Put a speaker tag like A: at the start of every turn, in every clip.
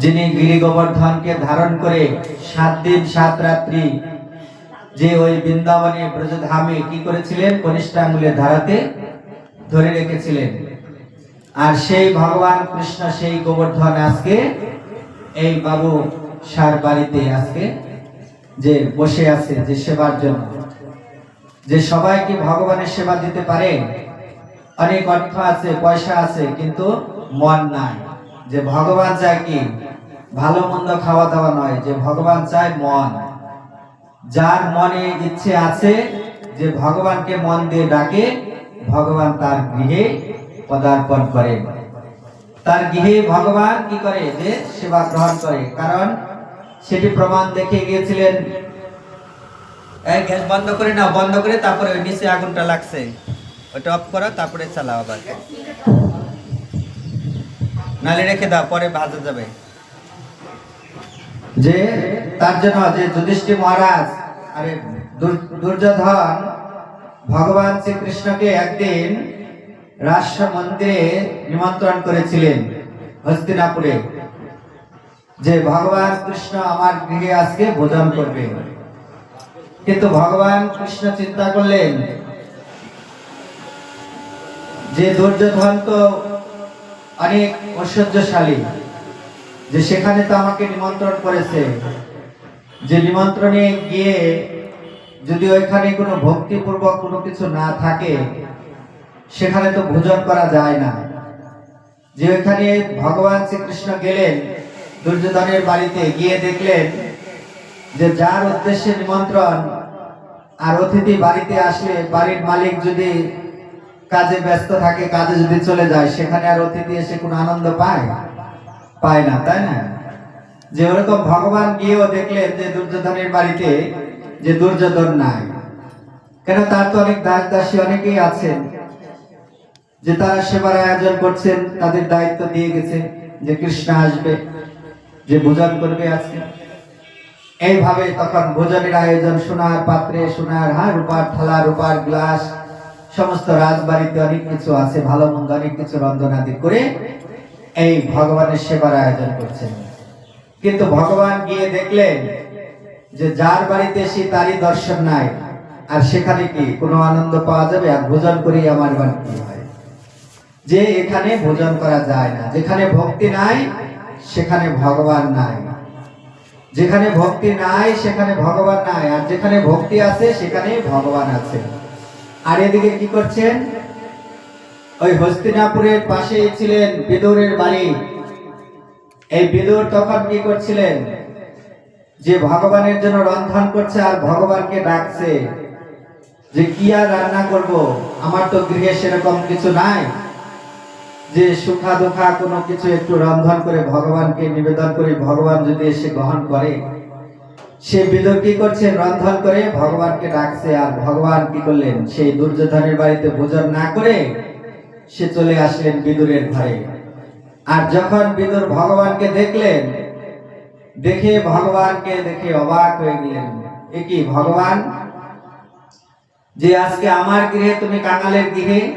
A: যিনি গিরি গোবর্ধনকে ধারণ করে সাত দিন, সাত রাত্রি যে ওই বৃন্দাবনে ব্রজধামে কি করেছিলেন? কনিষ্ঠাঙ্গুলের ধারাতে ধরে রেখেছিলেন। আর সেই ভগবান কৃষ্ণ, সেই গোবর্ধন আজকে এই বাবু সার বাড়িতে আজকে যে বসে আছে, যে সেবার জন্য। যে সবাই কি ভগবানের সেবা দিতে পারে। অনেক অর্থ আছে, পয়সা আছে, কিন্তু মন নাই। যে ভগবান চায় কি? ভালো মন্দ খাওয়া দাওয়া নয়, যে ভগবান চায় মন। যার মনে ইচ্ছে আছে, যে ভগবানকে মন দিয়ে ডাকে, ভগবান তার গৃহে পদার্পণ করে। তার গৃহে ভগবান কি করে? যে সেবা গ্রহণ করে। কারণ সেটি প্রমাণ দেখে গিয়েছিলেন। এই গ্যাস বন্ধ করে না বন্ধ করে তারপরে ওই নিচে আগুনটা লাগছে। ওটা অফ করো, তারপরে চালাও আবার। নালে রেখে দাও, পরে ভাজা যাবে। যে তার জন্য যে যুধিষ্ঠির মহারাজ, আরে দুর্যোধন ভগবান শ্রীকৃষ্ণকে একদিন রাষ্ট্র মন্দিরে নিমন্ত্রণ করেছিলেন হস্তিনাপুরে, যে ভগবান কৃষ্ণ আমার গৃহে আজকে ভোজন করবে। কিন্তু ভগবান কৃষ্ণ চিন্তা করলেন, যে দুর্যোধন তো অনেক ঐশ্বর্যশালী যে সেখানে তো আমাকে নিমন্ত্রণ করেছে। যে নিমন্ত্রণে গিয়ে যদি ওইখানে কোনো ভক্তিপূর্বক কোনো কিছু না থাকে, সেখানে তো ভোজন করা যায় না। যে ওইখানে ভগবান শ্রীকৃষ্ণ গেলেন, দুর্যোধনের বাড়িতে গিয়ে দেখলেন যে যার উদ্দেশ্যে নিমন্ত্রণ, আর অতিথি বাড়িতে আসলে বাড়ির মালিক যদি কাজে ব্যস্ত থাকে, কাজে যদি চলে যায়, সেখানে আর অতিথি এসে কোনো আনন্দ পায়? পায় না, তাই না? যে ওরকম ভগবান গিয়েও দেখলেন যে দুর্যোধনের বাড়িতে যে দুর্যোধন নাই। কেন তার তো অনেক দাস দাসী অনেকেই আছেন, যে তারা সেবার আয়োজন করছেন, তাদের দায়িত্ব দিয়ে গেছে যে কৃষ্ণ আসবে, যে ভোজন করবে আজকে। এইভাবে তখন ভোজনের আয়োজন, সোনার পাত্রে, সোনার হ্যাঁ রূপার থালা, রূপার গ্লাস, সমস্ত রাজবাড়িতে অনেক কিছু আছে, ভালো মন্দ অনেক কিছু রন্ধনাদি করে এই ভগবানের সেবার আয়োজন করছেন। কিন্তু ভগবান গিয়ে দেখলেন যে যার বাড়িতে সে তারই দর্শন নাই, আর সেখানে কি কোনো আনন্দ পাওয়া যাবে? আর ভোজন করেই আমার বাড়ি হয়? যে এখানে ভোজন করা যায় না, যেখানে ভক্তি নাই, সেখানে ভগবান নাই। যেখানে ভক্তি নাই, সেখানে ভগবান নাই, আর যেখানে ভক্তি আছে সেখানে ভগবান আছে আর এদিকে কি করছেন? ওই হস্তিনাপুরের পাশে ছিলেন বিদুরের বাড়ি এই বিদুর তখন কি করছিলেন? যে ভগবানের জন্য রন্ধন করছে আর ভগবানকে ডাকছে যে, কি আর রান্না করব? আমার তো গৃহে সেরকম কিছু নাই। যে সুখা দুখা কোনো কিছু একটু রন্ধন করে ভগবানকে নিবেদন করে ভগবান যদি এসে গ্রহণ করে, সে বিদুর কি করছে? রন্ধন করে ভগবানকে ডাকছে আর ভগবান কি করলেন? সেই দুর্যোধনের বাড়িতে ভোজন না করে সে চলে আসলেন বিদুরের ঘরে। আর যখন বিদুর ভগবানকে দেখলেন, দেখে ভগবানকে দেখে অবাক হয়ে গেলেন। এ কি ভগবান? যে আজকে আমার গৃহে তুমি কাঙালের গৃহে,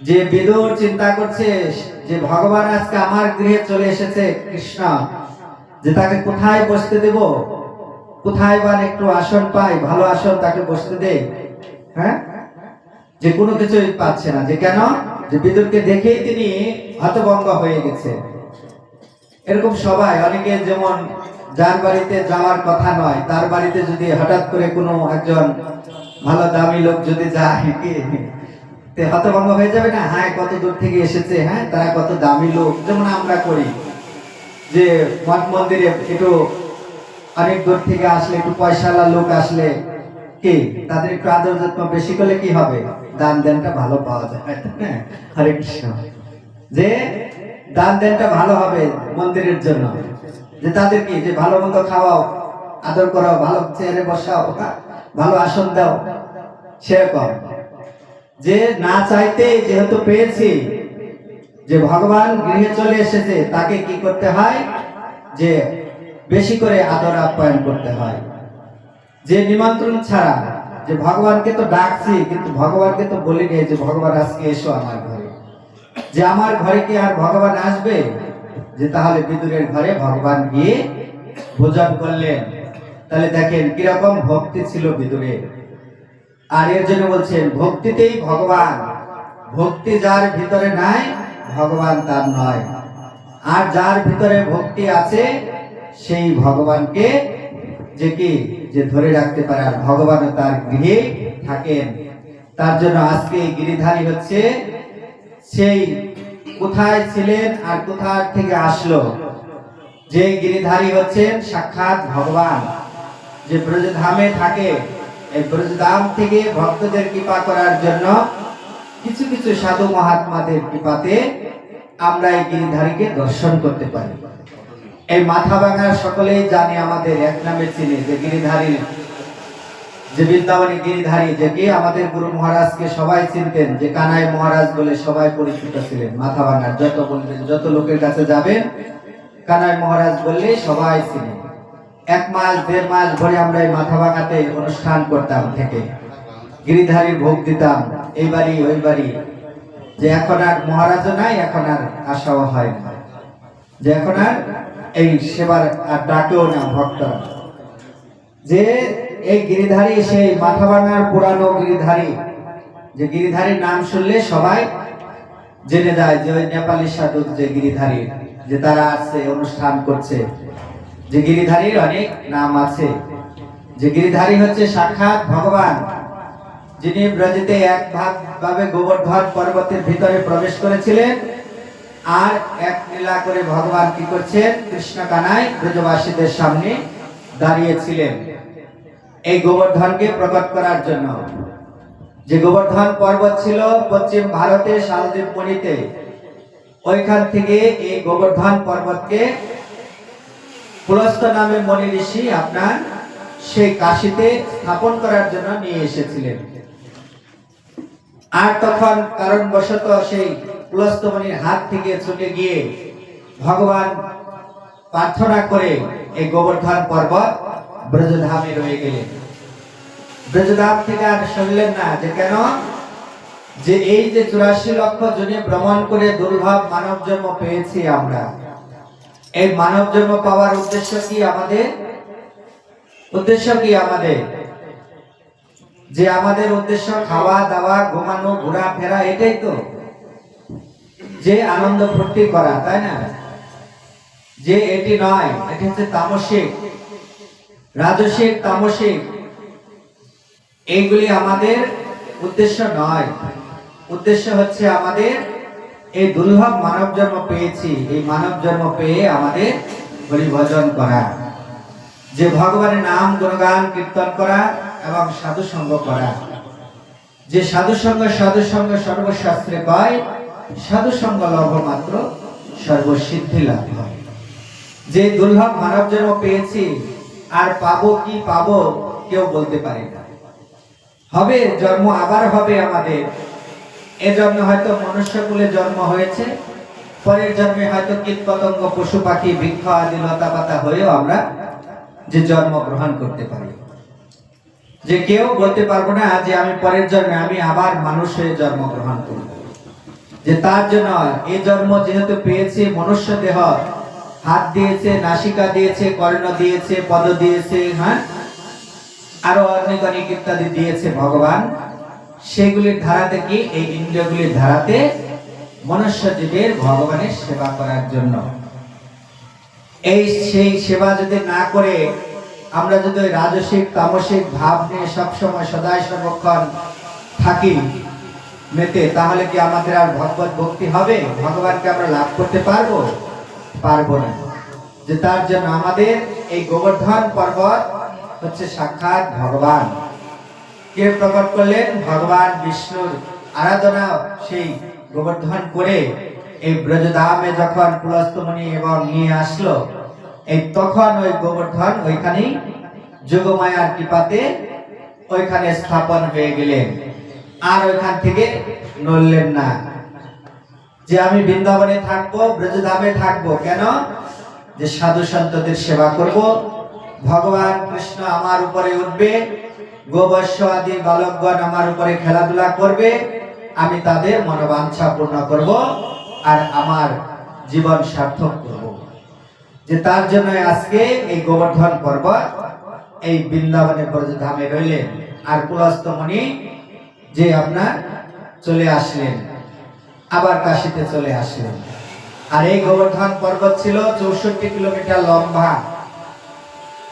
A: যে বিদুর চিন্তা করছে, যে ভগবান আজকে আমার গৃহে চলে এসেছে, কৃষ্ণ, যে তাকে কোথায় বসতে দেব? কোথায় বা একটু আসন পাই, ভালো আসন তাকে বসতে দে। হ্যাঁ? যে কোনো কিছুই পাচ্ছে না। যে কেন? যে বিদুরকে দেখেই তিনি হতভঙ্গ হয়ে গেছে। এরকম সবাই, অনেকে যেমন যার বাড়িতে যাওয়ার কথা নয়, তার বাড়িতে যদি হঠাৎ করে কোনো একজন ভালো দামি লোক যদি যায় হতভঙ্গ হয়ে যাবে না? হ্যাঁ কত দূর থেকে এসেছে হ্যাঁ তারা কত দামি লোক। যেমন আমরা করি যে মঠ মন্দিরে একটু অনেক দূর থেকে আসলে, একটু পয়সাওয়ালা লোক আসলে, কি? তাদের একটু আদর যত্ন বেশি করলে কি হবে? দান দেনটা ভালো পাওয়া যায় হ্যাঁ হরে কৃষ্ণ যে দান দেনটা ভালো হবে মন্দিরের জন্য যে তাদের কি যে ভালো মন্দ খাওয়াও আদর করাও ভালো চেয়ারে বসাও হ্যাঁ, ভালো আসন দাও সেরকম। যে না চাইতে যেহেতু পেয়েছি যে ভগবান গৃহে চলে এসেছে তাকে কি করতে হয়? যে বেশি করে আদর আপ্যায়ন করতে হয়। যে নিমন্ত্রণ ছাড়া যে ভগবানকে তো ডাকছি, কিন্তু ভগবানকে তো বলিনি যে ভগবান আজকে এসো আমার ঘরে। যে আমার ঘরে কি আর ভগবান আসবে? যে তাহলে বিদুরের ঘরে ভগবান গিয়ে ভোজন করলেন। তাহলে দেখেন কীরকম ভক্তি ছিল বিদুরের। আর এর জন্য বলছেন, ভক্তিতেই ভগবান। ভক্তি যার ভিতরে নাই, ভগবান তার নয়। আর যার ভিতরে ভক্তি আছে, সেই ভগবানকে যে কি যে ধরে রাখতে পারে আর ভগবান তার গৃহে থাকেন। তার জন্য আজকে গিরিধারী হচ্ছে সেই কোথায় ছিলেন আর কোথা থেকে আসলো? যে গিরিধারী হচ্ছেন সাক্ষাৎ ভগবান। যে ব্রজধামে থাকে, এই ব্রজধাম থেকে ভক্তদের কৃপা করার জন্য কিছু কিছু সাধু মহাত্মাদের কৃপাতে আমরা এই গিরিধারীকে দর্শন করতে পারি। এই মাথা ভাঙার সকলেই জানে আমাদের এক নামে চিনে যে গিরিধারী যে বৃন্দাবনী গিরিধারী, যে কি আমাদের গুরু মহারাজকে সবাই চিনতেন, যে কানাই মহারাজ বলে সবাই পরিচিত ছিলেন, মাথা ভাঙার যত বলবেন, যত লোকের কাছে যাবেন, কানাই মহারাজ বললে সবাই চিনে। এক মাস, দেড় মাস ধরে আমরা এই মাথা ভাঙাতে অনুষ্ঠান করতাম থেকে। গিরিধারী ভোগ দিতাম, এই বাড়ি, ওই বাড়ি। যে এখন আর মহারাজও নাই, এখন আর আশাও হয় না। যে এখন আর এই সেবার আর ডাকেও না ভক্তরা। যে এই গিরিধারী, সেই মাথা ভাঙার পুরানো গিরিধারী, যে গিরিধারীর নাম শুনলে সবাই জেনে যায় যে ওই নেপালি সাধু যে গিরিধারী, যে তারা আছে অনুষ্ঠান করছে। যে গিরিধারীর অনেক নাম আছে। যে গিরিধারী হচ্ছে সাক্ষাৎ ভগবান, যিনি ব্রজেতে এক ভাগ ভাবে গোবর্ধন পর্বতের ভিতরে প্রবেশ করেছিলেন। আর এক লীলা করে ভগবান কি করছেন? কৃষ্ণ কানায় ব্রজবাসীদের সামনে দাঁড়িয়েছিলেন। এই গোবর্ধনকে প্রকট করার জন্য। যে গোবর্ধন পর্বত ছিল পশ্চিম ভারতে শালদ্বীপ মণিতে ওইখান থেকে এই গোবর্ধন পর্বতকে পুলস্ত নামে মণি ঋষি আপনার সেই কাশিতে স্থাপন করার জন্য নিয়ে এসেছিলেন। আর তখন কারণবশত সেই পুলস্তমণির হাত থেকে ছুটে গিয়ে ভগবান প্রার্থনা করে এই গোবর্ধন পর্বত ব্রজধামে রয়ে গেলেন। ব্রজধাম থেকে আর শুনলেন না, যে কেন? যে এই যে চুরাশি লক্ষ জনে ভ্রমণ করে দুর্লভ মানব জন্ম পেয়েছি আমরা। এই মানব জন্ম পাওয়ার উদ্দেশ্য কি আমাদের? উদ্দেশ্য কি আমাদের? যে আমাদের উদ্দেশ্য খাওয়া দাওয়া, ঘুমানো, ঘোরাফেরা, এটাই তো। যে আনন্দ ফুর্তি করা, তাই না? যে এটি নয়, এটি হচ্ছে তামসিক, রাজসিক তামসিক। এইগুলি আমাদের উদ্দেশ্য নয়। উদ্দেশ্য হচ্ছে আমাদের এই দুর্লভ মানব জন্ম পেয়েছি, এই মানব জন্ম পেয়ে আমাদের হরিভজন করা। যে ভগবানের নাম, গুণগান, কীর্তন করা এবং সাধু সঙ্গ করা। যে সাধু সঙ্গ সাধু সঙ্গ সর্বশাস্ত্রে কয় সাধু সঙ্গ লভ মাত্র সর্বসিদ্ধি লাভ হয়। যে দুর্লভ মানব জন্ম পেয়েছি, আর পাবো কি পাবো কেউ বলতে পারে না। হবে, জন্ম আবার হবে আমাদের। এ জন্মে হয়তো মনুষ্যকুলে জন্ম হয়েছে, পরের জন্মে হয়তো কীট পতঙ্গ পশু পাখি, বৃক্ষ আদি, লতা পাতা হয়েও আমরা যে জন্ম গ্রহণ করতে পারি। যে কেউ বলতে পারব না যে আমি পরের জন্মে, আমি আবার মানুষ হয়ে জন্মগ্রহণ করব। যে তার জন্য এই জন্ম যেহেতু পেয়েছি মনুষ্য দেহ, হাত দিয়েছে, নাসিকা দিয়েছে, কর্ণ দিয়েছে, পদ দিয়েছে হ্যাঁ? আরও অনেক অনেক ইত্যাদি দিয়েছে ভগবান। সেগুলির ধারাতে কি? এই ইন্দ্রিয়গুলির ধারাতে মনুষ্য জীবের ভগবানের সেবা করার জন্য। এই সেই সেবা যদি না করে আমরা যদি রাজসিক, তামসিক ভাব নিয়ে সবসময় সদায় সর্বক্ষণ থাকি মেতে, তাহলে কি আমাদের আর ভগবত ভক্তি হবে? ভগবানকে আমরা লাভ করতে পারব? পারব না। যে তার জন্য আমাদের এই গোবর্ধন পর্বত হচ্ছে সাক্ষাৎ ভগবান। কে প্রকট করলেন? ভগবান বিষ্ণুর আরাধনা সেই গোবর্ধন করে। এই ব্রজধামে যখন পুলস্তমণি এবং নিয়ে আসলো, এই তখন ওই গোবর্ধন ওইখানেই যোগমায়ার কৃপাতে ওইখানে স্থাপন হয়ে গেলেন। আর ওইখান থেকে নড়লেন না। যে আমি বৃন্দাবনে থাকব, ব্রজধামে থাকব, কেন? যে সাধু সন্তদের সেবা করব। ভগবান কৃষ্ণ আমার উপরে উঠবে গোবর্ষ আদি বালকগণ আমার উপরে খেলাধুলা করবে, আমি তাদের মনোবাঞ্ছা পূর্ণ করব আর আমার জীবন সার্থক করব। যে তার জন্য আজকে এই গোবর্ধন পর্বত, এই বৃন্দাবনে ধামে রইলেন। আর পুলস্তমণি যে আপনার চলে আসলেন, আবার কাশিতে চলে আসলেন। আর এই গোবর্ধন পর্বত ছিল চৌষট্টি কিলোমিটার লম্বা।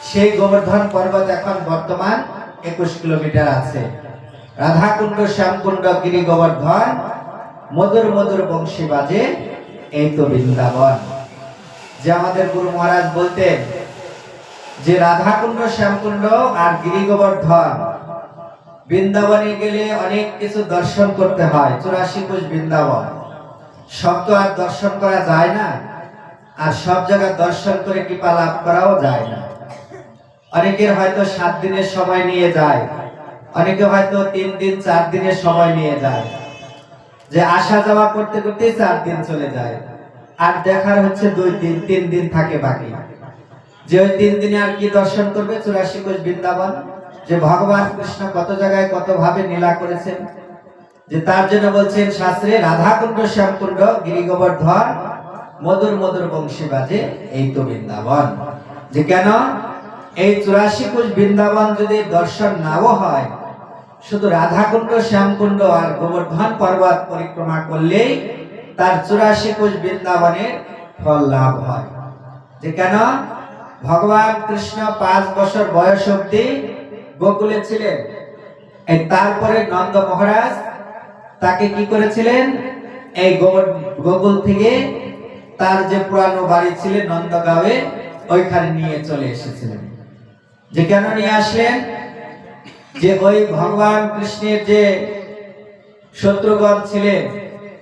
A: সেই গোবর্ধন পর্বত এখন বর্তমান একুশ কিলোমিটার আছে। রাধাকুণ্ড, শ্যামকুণ্ড, গিরি গোবর্ধন, মধুর মধুর বংশী বাজে এই তো বৃন্দাবন। যে আমাদের গুরু মহারাজ বলতেন যে রাধাকুণ্ড, শ্যামকুণ্ড আর গিরি গোবর্ধন বৃন্দাবনে গেলে অনেক কিছু দর্শন করতে হয়। চুরাশি কোষ বৃন্দাবন। সব তো আর দর্শন করা যায় না, আর সব জায়গা দর্শন করে কৃপা লাভ করাও যায় না। অনেকের হয়তো সাত দিনের সময় নিয়ে যায়, অনেকে হয়তো তিন দিন, চার দিনের সময় নিয়ে যায়। যে আসা যাওয়া করতে করতে চার দিন চলে যায়, আর দেখার হচ্ছে দুই দিন, তিন দিন থাকে বাকি। যে ওই তিন দিনে আর কি দর্শন করবে? চুরাশি কোষ বৃন্দাবন। যে ভগবান কৃষ্ণ কত জায়গায় কত ভাবে নীলা করেছেন, যে তার জন্য বলছেন শাস্ত্রে, রাধাকুণ্ড, শ্যামকুণ্ড গিরি গোবর্ধন মধুর মধুর বংশী বাজে এই তো বৃন্দাবন। যে কেন? এই চুরাশি কোষ বৃন্দাবন যদি দর্শন নাও হয়, শুধু রাধাকুণ্ড, শ্যামকুণ্ড আর গোবর্ধন পর্বত পরিক্রমা করলেই তার চুরাশি কোষ বৃন্দাবনের ফল লাভ হয়। যে কেন? ভগবান কৃষ্ণ পাঁচ বছর বয়স অব্দি গোকুলে ছিলেন। তারপরে নন্দ মহারাজ তাকে কি করেছিলেন? এই গোকুল থেকে তার যে পুরানো বাড়ি ছিলেন নন্দগাঁওয়ে, ওইখানে নিয়ে চলে এসেছিলেন। যে কেন নিয়ে আসলেন? যে ওই ভগবান কৃষ্ণের যে শত্রুগণ ছিলেন,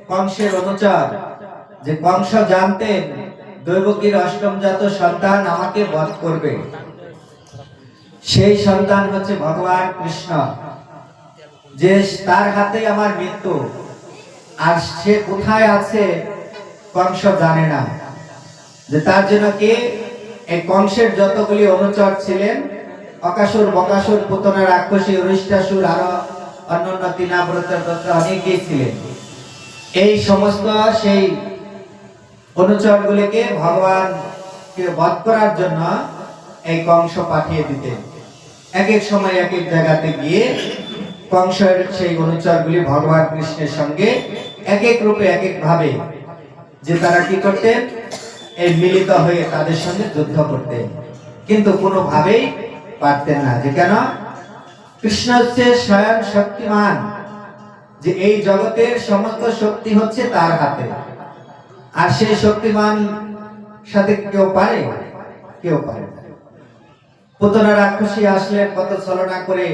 A: কংসের অনুচর, যে কংস জানতেন দৈবকীর অষ্টমজাত সন্তান আমাকে বধ করবে। সেই সন্তান হচ্ছে ভগবান কৃষ্ণ, যে তার হাতে আমার মৃত্যু। আর সে কোথায় আছে, কংস জানে না। যে তার জন্য কে? এই কংসের যতগুলি অনুচর ছিলেন, অকাসুর বকাসুর, পুতনা রাক্ষসী অরিষ্টাসুর আরও অন্যান্য তিনাব্রত অনেকেই ছিলেন। এই সমস্ত সেই অনুচরগুলিকে ভগবানকে বধ করার জন্য এই কংস পাঠিয়ে দিতেন। এক এক সময়, এক এক জায়গাতে গিয়ে কংসের সেই অনুচরগুলি ভগবান কৃষ্ণের সঙ্গে এক এক রূপে, এক এক ভাবে যে তারা কি করতেন? এই মিলিত হয়ে তাদের সঙ্গে যুদ্ধ করতেন। কিন্তু কোনোভাবেই পারতেন না। যে কেন? কৃষ্ণ হচ্ছে স্বয়ং শক্তিমান। যে এই জগতের সমস্ত শক্তি হচ্ছে তার হাতে। আর সেই শক্তিমান সাথে কেউ পারে? কেউ পারে। পুতনা রাক্ষসী আসলেন কত ছলনা করে।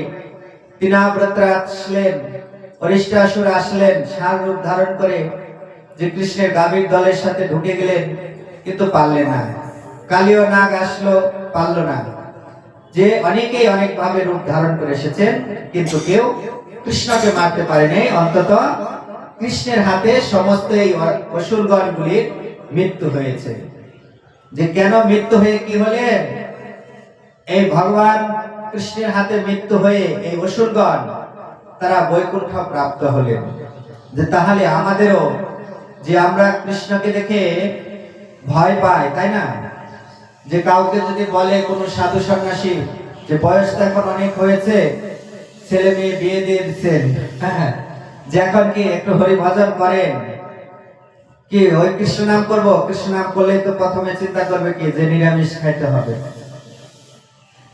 A: তিনাব্রতরা আসলেন অরিষ্টাসুর আসলেন সার রূপ ধারণ করে। যে কৃষ্ণের গাভীর দলের সাথে ঢুকে গেলেন, কিন্তু পারলেন না। কালীয় নাগ আসলো, পারল না। যে অনেকেই অনেক ভাবে রূপ ধারণ করে এসেছেন, কিন্তু কেউ কৃষ্ণকে মারতে পারেনি অন্তত কৃষ্ণের হাতে সমস্ত এই অসুরগণ গুলির মৃত্যু হয়েছে। যে কেন মৃত্যু হয়ে কি হলেন? এই ভগবান কৃষ্ণের হাতে মৃত্যু হয়ে এই অসুরগণ তারা বৈকুণ্ঠ প্রাপ্ত হলেন। যে তাহলে আমাদেরও যে আমরা কৃষ্ণকে দেখে ভয় পাই তাই না? যে কাউকে যদি বলে কোনো সাধু সন্ন্যাসী যে বয়স তো এখন অনেক হয়েছে ছেলে মেয়ে বিয়ে দিয়ে দিচ্ছেন হ্যাঁ, যে এখন কি একটু হরি ভজন করেন? কি ওই কৃষ্ণ নাম করব? কৃষ্ণ নাম করলেই তো প্রথমে চিন্তা করবে কি যে নিরামিষ খাইতে হবে।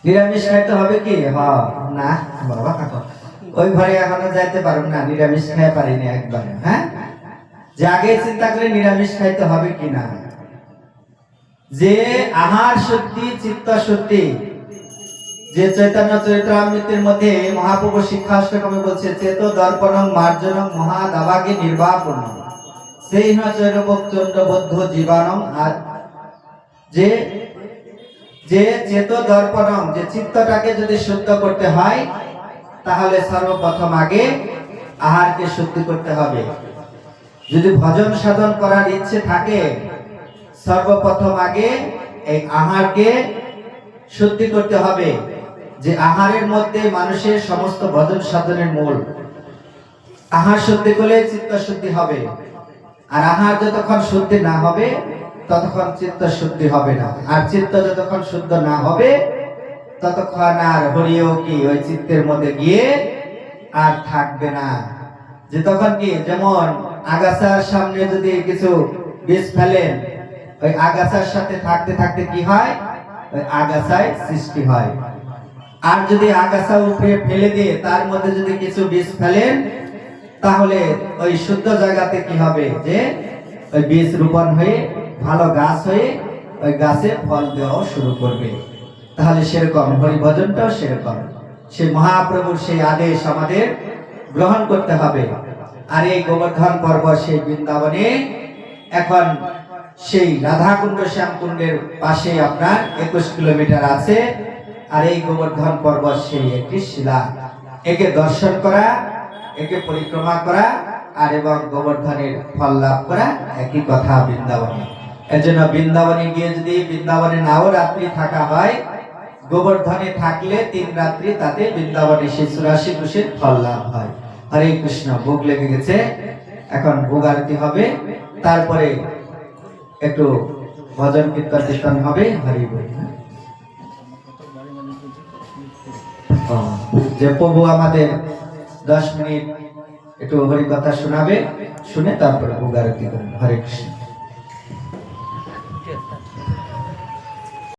A: নিরামিষ খাইতে হবে কি? হ, না, বাবা ওই ঘরে এখনও যাইতে পারুন না, নিরামিষ খাই পারিনি একবারে হ্যাঁ? যে আগে চিন্তা করে নিরামিষ খাইতে হবে কি না। যে আহার সত্যি, চিত্ত সত্যি, যে চৈতন্য চরিত্রামৃতের মধ্যে মহাপ্রভু শিক্ষাষ্টকমে বলছে, চেত দর্পণং মার্জনং মহাদাবাগে নির্বাপন সেই ন চৈরবক চন্দ্রবদ্ধ জীবানং আর যে যে চেত দর্পণং যে চিত্তটাকে যদি শুদ্ধ করতে হয়, তাহলে সর্বপ্রথম আগে আহারকে শুদ্ধি করতে হবে। যদি ভজন সাধন করার ইচ্ছে থাকে, সর্বপ্রথম আগে এই আহারকে শুদ্ধি করতে হবে, যে আহারের মধ্যে মানুষের সমস্ত ভজন সাধনের মূল। আহার শুদ্ধি করলে চিত্ত শুদ্ধি হবে, আর আহার যতক্ষণ শুদ্ধি না হবে ততক্ষণ চিত্ত শুদ্ধি হবে না। আর চিত্ত যতক্ষণ শুদ্ধ না হবে, ততক্ষণ আর হরিও কি ওই চিত্তের মধ্যে গিয়ে আর থাকবে না। যে তখন কি যেমন আগাছার সামনে যদি কিছু বীজ ফেলেন ওই আগাছার সাথে থাকতে থাকতে কি হয়? ওই আগাছায় সৃষ্টি হয়। আর যদি আগাছা উপরে ফেলে দিয়ে তার মধ্যে যদি কিছু বীজ ফেলেন, তাহলে ওই শুদ্ধ জায়গাতে কি হবে? যে ওই বীজ রোপণ হয়ে ভালো গাছ হয়ে ওই গাছে ফল দেওয়াও শুরু করবে। তাহলে সেরকম হরিভজনটাও সেরকম। সে মহাপ্রভুর সেই আদেশ আমাদের গ্রহণ করতে হবে। আর এই গোবর্ধন পর্ব সেই বৃন্দাবনে এখন সেই রাধাকুণ্ড শ্যামকুণ্ডের পাশে আপনার একুশ কিলোমিটার আছে। আর এই গোবর্ধন পর্বত সেই একটি শিলা। একে দর্শন করা, একে পরিক্রমা করা আর এবং গোবর্ধনের ফল লাভ করা একই কথা বৃন্দাবনে। এজন্য বৃন্দাবনে গিয়ে যদি বৃন্দাবনে নাও রাত্রি থাকা হয়, গোবর্ধনে থাকলে তিন রাত্রি তাতে বৃন্দাবনে সেই চুরাশি কুশের ফল লাভ হয়। হরে কৃষ্ণ, ভোগ লেগে গেছে। এখন ভোগ আরতি হবে। তারপরে একটু ভজন কীর্তন কীর্তন হবে। হরি যে প্রভু আমাদের দশ মিনিট একটু হরি কথা শোনাবে শুনে তারপরে আরতি করবেন হরে কৃষ্ণ।